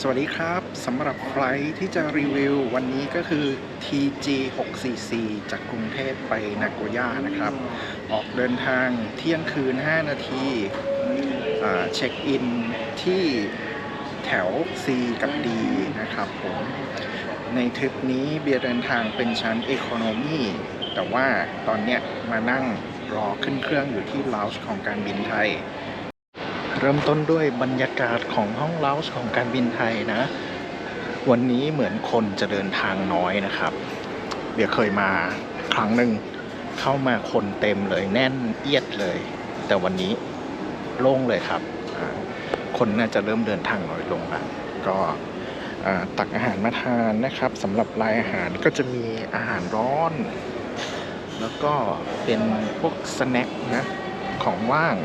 สวัสดีครับสำหรับไฟลท์ที่จะรีวิววันนี้ก็คือ TG 644จากกรุงเทพไปนาโกย่านะครับ ออกเดินทางเที่ยงคืน 5 นาทีเช็คอินที่แถว C กับ D นะครับผมในทริปนี้เบียร์เดินทางเป็นชั้น Economy แต่ว่าตอนเนี้ยมานั่งรอขึ้นเครื่องอยู่ที่ลาวช์ของการบินไทย เริ่มต้นด้วยบรรยากาศของห้องเลาวช์ของการบินไทยนะ วันนี้เหมือนคนจะเดินทางน้อยนะครับเบียร์เคยมาครั้งหนึ่งเข้ามาคนเต็มเลยแน่นเอียดเลย แต่วันนี้โล่งเลยครับ คนน่าจะเริ่มเดินทางน้อยลงแล้วก็ตักอาหารมาทานนะครับสำหรับรายอาหารก็จะมีอาหารร้อน แล้วก็เป็นพวกสแน็คนะของว่าง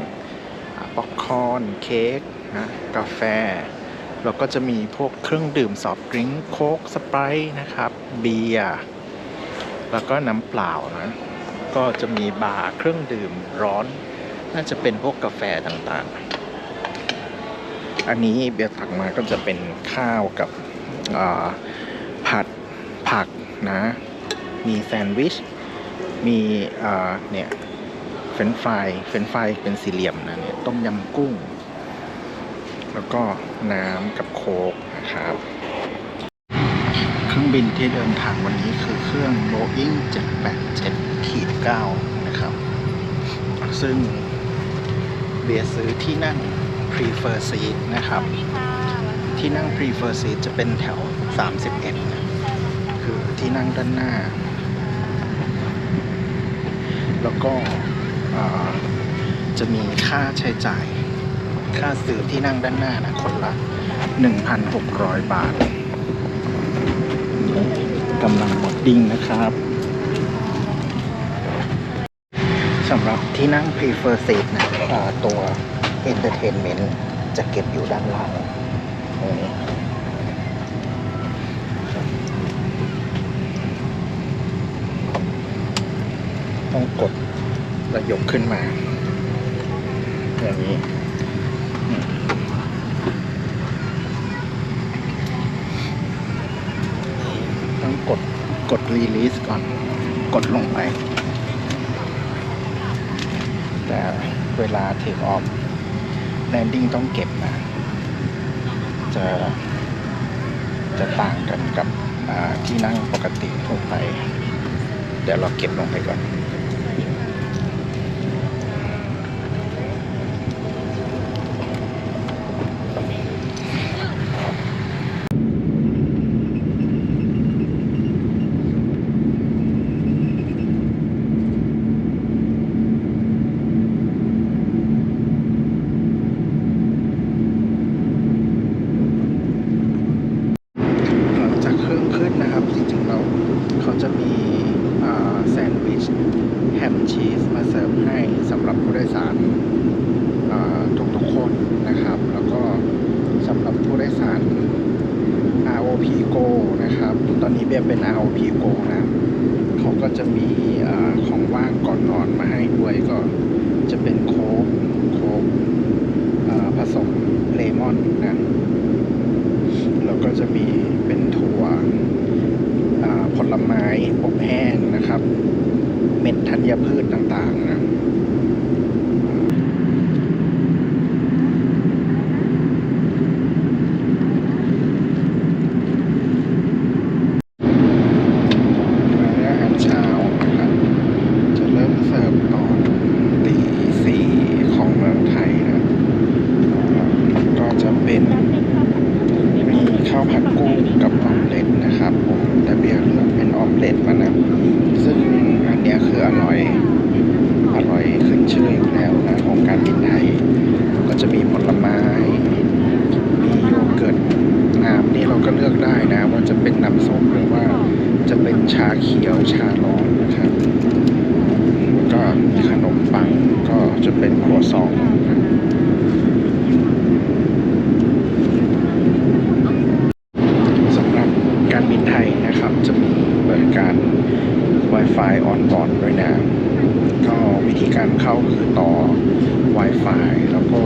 ป๊อปคอนเค้กนะกาแฟ แล้วก็จะมีพวกเครื่องดื่มซอฟต์ดริงก์โค้กสไปร์นะครับ เบียร์แล้วก็น้ำเปล่านะก็จะมีบาร์เครื่องดื่มร้อน น่าจะเป็นพวกกาแฟต่างๆ อันนี้เบียร์ตักมาก็จะเป็นข้าวกับผัดผักนะ มีแซนด์วิช มีเนี่ย เฟรนช์ฟรายเฟรนช์ฟรายเป็นสี่เหลี่ยมนะเนี่ยต้มยำกุ้ง แล้วก็น้ำกับโค้กนะครับ เครื่องบินที่เดินทางวันนี้คือเครื่อง Boeing 787ขีด9นะครับ ซึ่งเบียร์ซื้อที่นั่ง Prefer Seat นะครับ ที่นั่ง Prefer Seat จะเป็นแถว 31นะคือที่นั่งด้านหน้า แล้วก็อ่า จะมีค่าใช้จ่าย ค่าซื้อที่นั่งด้านหน้านะคนละ 1,600 บาทกำลังบอดดิ้งนะครับสำหรับที่นั่ง Prefer Seat นะตัว Entertainment จะเก็บอยู่ด้านล่างต้องกด ระยกขึ้นมา อย่างนี้ต้องกดกดรีลีสก่อน กดลงไป แต่เวลาเทคออฟแลนดิ้งต้องเก็บนะ จะจะต่างกันกับที่นั่งปกติทั่วไป เดี๋ยวเราเก็บลงไปก่อน หลังจากเครื่องขึ้นนะครับ จริงๆเราเขา จะมีแซนด์วิชแฮมชีสมาเสิร์ฟให้สำหรับผู้โดยสารทุกๆคนนะครับ แล้วก็สำหรับผู้โดยสาร ROP Go นะครับ ตอนนี้เบียเป็น ROP Go นะเขาก็จะมีอาของว่างก่อนนอนมาให้ด้วยก็จะเป็นโค้กโค้กอ่าผสมเลมอนนะ แล้วก็จะมีเป็นถั่วอ่าผลไม้อบแห้งนะครับ เม็ดธัญพืชต่างๆนะมื้ออาหารเช้านะครับ จะเริ่มเสิร์ฟตอนตีสี่ของเมืองไทยนะก็จะเป็น มีข้าวผัดกุ้งกับออมเล็ตนะครับผมแต่เบียร์เลือกเป็นออมเล็ตมานะ ซึ่งอันเนี้ยคืออร่อย อร่อยขึ้นชื่ออยู่แล้วนะของการบินไทย ก็จะมีผลไม้ มีโยเกิร์ตน้ำนี่เราก็เลือกได้นะ ว่าจะเป็นน้ำส้มหรือว่าจะเป็นชาเขียวชาร้อนนะครับ ก็มีขนมปังก็ จะเป็นครัวซองสำหรับการบินไทยนะครับ จะมีบริการ Wi-Fi on board ด้วยนะก็วิธีการเข้าคือต่อ Wi-Fi แล้วก็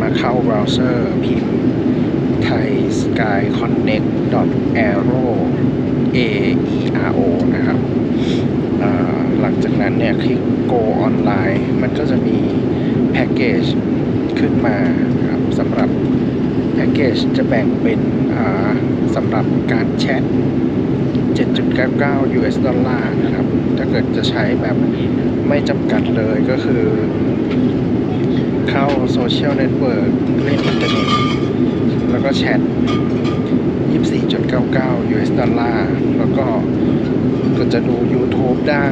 มาเข้าเบราว์เซอร์พิมพ์ไทย sky connect aero a e r o นะครับ หลังจากนั้นเนี่ยคลิก go online มันก็จะมีแพ็กเกจขึ้นมาครับสำหรับแพ็กเกจจะแบ่งเป็นสำหรับการแชท 7.99 US ดอลลาร์นะครับ ถ้าเกิดจะใช้แบบไม่จำกัดเลยก็คือ เข้าโซเชียลเน็ตเวิร์กเล่นอินเทอร์เน็ต แล้วก็แชท 24.99 US ดอลลาร์ แล้วก็ก็จะดู YouTube ได้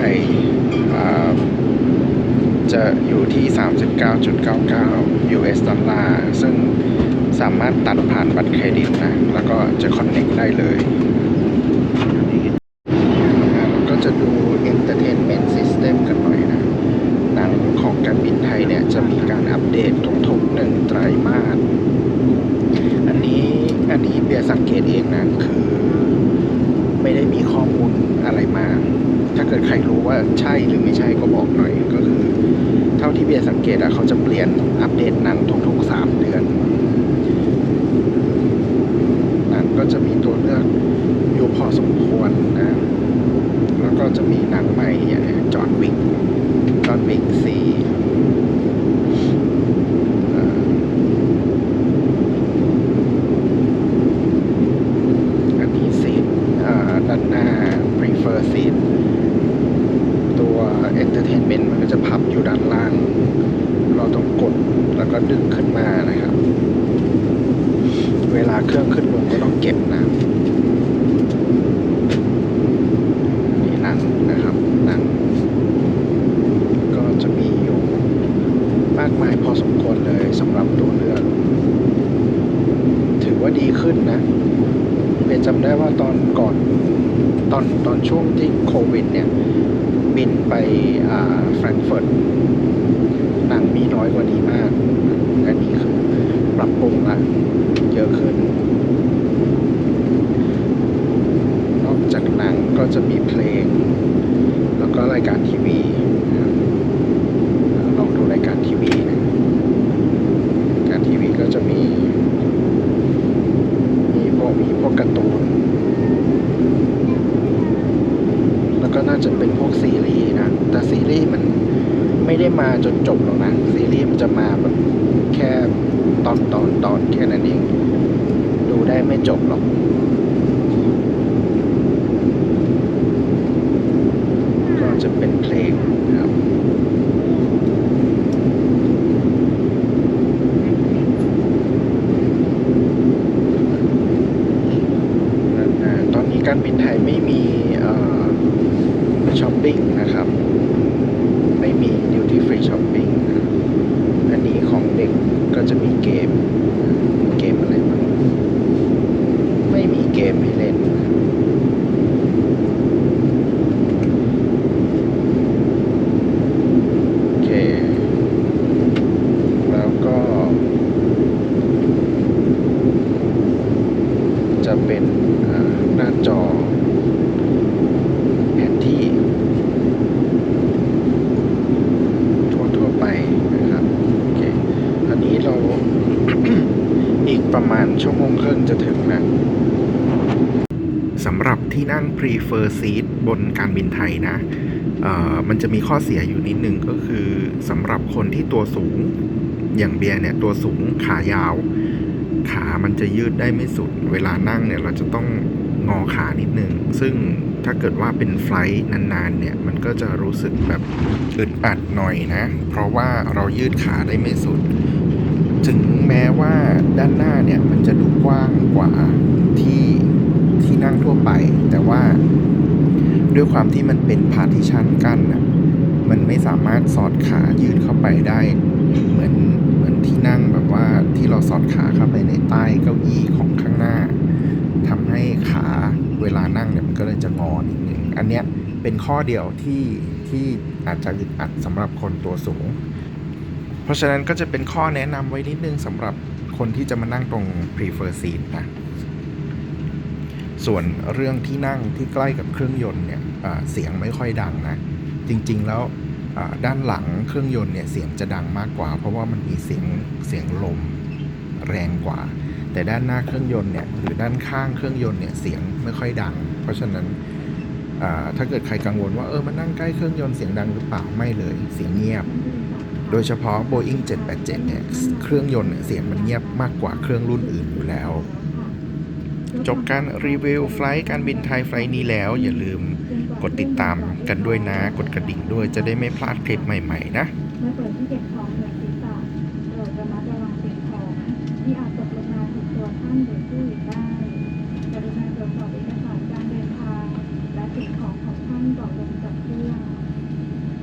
จะอยู่ที่ 39.99 US ดอลลาร์ ซึ่งสามารถตัดผ่านบัตรเครดิตนะ แล้วก็จะคอนเน็กได้เลยแล้วก็จะดู Entertainment System กันหน่อยนะ หนังของการบินไทยเนี่ย จะมีการอัปเดตทุกๆหนึ่งไตรมาส เบียร์สังเกตเองนะคือไม่ได้มีข้อมูลอะไรมา ถ้าเกิดใครรู้ว่าใช่หรือไม่ใช่ก็บอกหน่อยก็คือ เท่าที่เบียร์สังเกตอะเขาจะเปลี่ยนอัปเดตหนังทุกๆสามเดือนหนังก็จะมีตัวเลือกอยู่พอสมควรนะ แล้วก็จะมีหนังใหม่อย่างจอห์นวิกจอห์นวิกสี่อันนี้ซีทอ่าด้านหน้า prefer seat ตัว entertainment มันก็ จะพับอยู่ด้านล่าง เราต้องกดแล้วก็ดึงขึ้นมานะครับ เวลาเครื่องขึ้นลงก็ต้องเก็บนะนี่หนังนะครับหนังก็จะมีอยู่มากมายพอสมควรเลยสำหรับตัวเลือ ถือว่าดีขึ้นนะเป็นจำได้ว่าตอนก่อนตอนตอนช่วงที่โควิดเนี่ย บินไปแฟรงก์เฟิร์ตหนังมีน้อยกว่านี้มาก อันนี้คือปรับปรุงละเยอะขึ้น นอกจากหนังก็จะมีเพลง แล้วก็รายการทีวีนะครับลองดูรายการทีวีนะรายการทีวีก็จะมี มีพวกมีพวกการ์ตูน แล้วก็น่าจะเป็นพวกซีรีส์นะ แต่ซีรีส์มัน ไม่ได้มาจนจบหรอกนะ ซีรีส์มันจะมาแบบแค่ตอนตอนตอนแค่นั้นเอง ดูได้ไม่จบหรอกก็จะเป็นเพลงนะครับ อ่าตอนนี้การบินไทยไม่มีช้อปปิ้งนะครับ ไม่มี duty free shopping นะครับอันนี้ของเด็กก็จะมีเกม เกมอะไรบ้างไม่มีเกมให้เล่น โอเค แล้วก็ จะเป็นอ่าหน้าจอ แผนที่ ทั่วๆไปนะครับ โอเค อันนี้เรา อีกประมาณ ชั่วโมงครึ่งจะถึงนะสำหรับที่นั่ง prefer seat บนการบินไทยนะ มันจะมีข้อเสียอยู่นิดนึงก็คือสำหรับคนที่ตัวสูง อย่างเบียร์เนี่ยตัวสูงขายาว ขามันจะยืดได้ไม่สุด เวลานั่งเนี่ยเราจะต้องงอขานิดนึง ซึ่งถ้าเกิดว่าเป็นไฟล์นานๆเนี่ย มันก็จะรู้สึกแบบอึดอัดหน่อยนะ เพราะว่าเรายืดขาได้ไม่สุด ถึงแม้ว่าด้านหน้าเนี่ยมันจะดูกว้างกว่าที่ที่นั่งทั่วไป แต่ว่าด้วยความที่มันเป็นพาร์ติชันกั้นน่ะมันไม่สามารถสอดขายืดเข้าไปได้ เหมือนเหมือนที่นั่งแบบว่าที่เราสอดขาเข้าไปในใต้เก้าอี้ของข้างหน้าทำให้ขาเวลานั่งเนี่ยมันก็เลยจะงอนิดนึงอันเนี้ยเป็นข้อเดียวที่ที่อาจจะอึดอัดสำหรับคนตัวสูง เพราะฉะนั้นก็จะเป็นข้อแนะนำไว้นิดนึงสำหรับคนที่จะมานั่งตรง prefer seat นะ ส่วนเรื่องที่นั่งที่ใกล้กับเครื่องยนต์เนี่ยเสียงไม่ค่อยดังนะ จริง ๆ แล้วด้านหลังเครื่องยนต์เนี่ยเสียงจะดังมากกว่า เพราะว่ามันมีเสียงเสียงลมแรงกว่า แต่ด้านหน้าเครื่องยนต์เนี่ยหรือด้านข้างเครื่องยนต์เนี่ยเสียงไม่ค่อยดัง เพราะฉะนั้นถ้าเกิดใครกังวลว่าเออมันนั่งใกล้เครื่องยนต์เสียงดังหรือเปล่าไม่เลยเสียงเงียบ โดยเฉพาะ Boeing 787 เนี่ย เครื่องยนต์เสียงมันเงียบมากกว่าเครื่องรุ่นอื่นอยู่แล้ว จบการรีวิวไฟล์การบินไทยไฟล์นี้แล้ว อย่าลืมกดติดตามกันด้วยนะ กดกระดิ่งด้วยจะได้ไม่พลาดคลิปใหม่ ๆ นะที่เก็บของเหนือศีรษะโปรดระมัดระวังสิ่งของที่อาจตกลงมาถูกตัวท่านหรือผู้อื่น